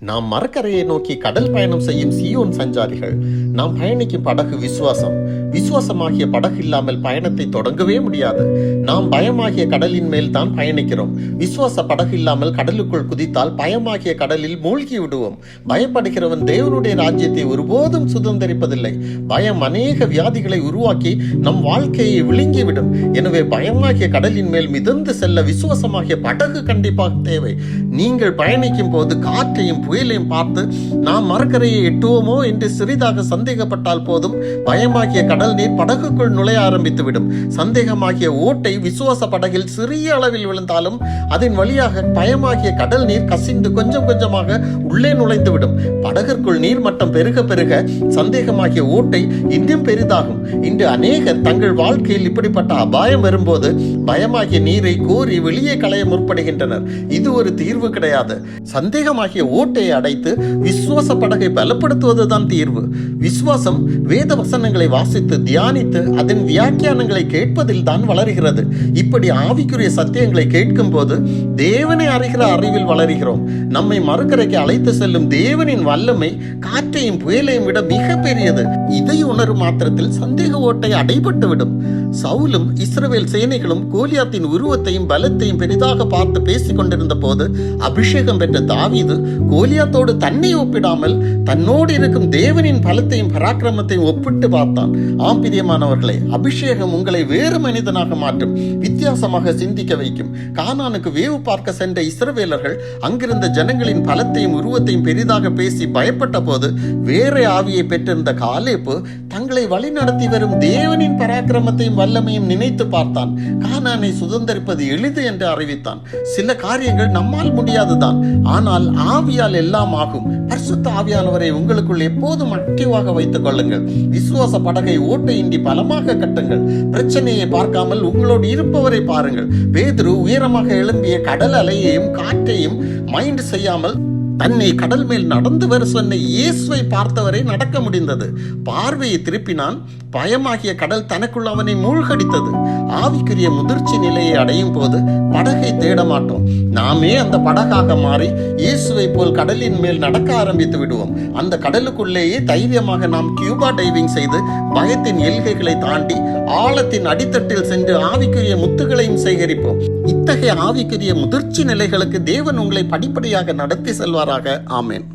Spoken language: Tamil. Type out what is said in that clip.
நாம் மரக்கரையை நோக்கி கடல் பயணம் செய்யும் சியோன் சஞ்சாரிகள். நாம் பயணிக்கும் படகு விசுவாசம். விசுவாசமாகிய படகு இல்லாமல் பயணத்தை தொடங்கவே முடியாது. நாம் பயமாகிய கடலின் மேல் தான் பயணிக்கிறோம். விசுவாச படகு இல்லாமல் கடலுக்குள் குதித்தால் பயமாகிய கடலில் மூழ்கி விடுவோம். பயப்படுகிறவன் தேவனுடைய ராஜ்யத்தை ஒருபோதும் சுதந்திரிப்பதில்லை. பயம் அநேக வியாதிகளை உருவாக்கி நம் வாழ்க்கையை விழுங்கிவிடும். எனவே பயமாகிய கடலின் மேல் மிதந்து செல்ல விசுவாசமாகிய படகு கண்டிப்பாக தேவை. நீங்கள் பயணிக்கும் போது காற்றையும் புயலையும் பார்த்து நாம் மரக்கரையை எட்டுவோமோ என்று சிறிதாக சந்தேகப்பட்டால் போதும். பயமாகிய கடல் நீர் படகுக்குள் நுழைய ஆரம்பித்துவிடும். சந்தேகமாகிய ஓட்டை விசுவாச படகில் சிறிய அளவில் விழுந்தாலும் அதன் வழியாக பயமாகிய கடல் நீர் கசிந்து கொஞ்சம் கொஞ்சமாக உள்ளே நுழைந்துவிடும். படகிற்குள் நீர் மட்டம் பெருக பெருக சந்தேகமாகிய ஓட்டை இன்னும் பெரிதாகும். இன்று அநேகர் தங்கள் வாழ்க்கையில் இப்படிப்பட்ட அபாயம் வரும்போது பயமாகிய நீரை கோரி வெளியே களைய முற்படுகின்றனர். இது ஒரு தீர்வு கிடையாது. சந்தேகமாகிய ஓட்டையை அடைத்து விசுவாச படகை பலப்படுத்துவதுதான் தீர்வு. விசுவாசம் வேத வசனங்களை வாசித்து தியானித்து அதன் வியாக்கியானங்களை கேட்பதில் தான் வளர்கிறது. இப்படி ஆவிக்குரிய சத்தியங்களை கேட்கும் போது தேவனை அறிகிற அறிவில் வளர்கிறோம். நம்மை மறுக்கரைக்கு அழைத்து செல்லும் தேவனின் வல்லமை காற்றையும் புயலையும் விட மிக பெரியது. இதை உணரும் மாத்திரத்தில் சந்தேக ஓட்டை அடைபட்டு விடும் சவுலும் இஸ்ரவேல் சேனைகளும் கோலியாத்தின் உருவத்தையும் பலத்தையும் பெரிதாக பார்த்து பேசிக் கொண்டிருந்த போது அபிஷேகம் பெற்ற தாவீது கோலியாத்தோடு தன்னை ஒப்பிடாமல் தன்னோடு இருக்கும் தேவனின் பலத்தையும் பராக்கிரமத்தையும் ஒப்பிட்டு பார்த்தான். ஆம்பிரியமானவர்களே அபிஷேகம் உங்களை வேறு மனிதனாக மாற்றும். வித்தியாசமாக சிந்திக்க வைக்கும். கானானுக்கு வேவு பார்க்க சென்ற இஸ்ரவேலர்கள் அங்கிருந்த ஜனங்களின் பலத்தையும் உருவத்தையும் பெரிதாக பேசி பயப்பட்ட போது வேற ஆவியை பெற்றிருந்த காலேப்பு தங்களை வழிநடத்தி வரும் தேவனின் பராக்கிரமத்தையும் வல்லமையும் நினைத்து பார்த்தான். கானானை சுதந்திரிப்பது எளிது என்று அறிவித்தான். சில காரியங்கள் நம்மால் முடியாதுதான். ஆனால் ஆவியால் எல்லாம் ஆகும். பரிசுத்த ஆவியானவரை உங்களுக்குள் எப்போதும் ஆக்டிவாக வைத்துக் கொள்ளுங்கள். விசுவாச படகை ஓட்டையின்றி பலமாக கட்டுங்கள். பிரச்சனையை பார்க்காமல் உங்களோடு இருப்பவரை பாருங்கள். பேதுரு உயரமாக எழும்பிய கடல் அலையையும் காற்றையும் மைண்ட் செய்யாமல் தன்னை கடல் மேல் நடந்து வர சொன்ன இயேசுவை பார்த்தவரை நடக்க முடிந்தது. பார்வையை திருப்பினான். பயமாகிய கடல் தனக்குள் அவனை மூழ்கடித்தது. ஆவிக்குரிய முதிர்ச்சி நிலையை அடையும் போது படகை தேட மாட்டோம். நாமே அந்த படகாக மாறி இயேசுவை போல் கடலின் மேல் நடக்க ஆரம்பித்து விடுவோம். அந்த கடலுக்குள்ளேயே தைரியமாக நாம் கியூபா டைவிங் செய்து பயத்தின் எல்கைகளை தாண்டி ஆழத்தின் அடித்தட்டில் சென்று ஆவிக்குரிய முத்துகளையும் சேகரிப்போம். இத்தகைய ஆவிக்குரிய முதிர்ச்சி நிலைகளுக்கு தேவன் உங்களை படிப்படியாக நடத்தி செல்வார் செல்வாராக ஆமேன்.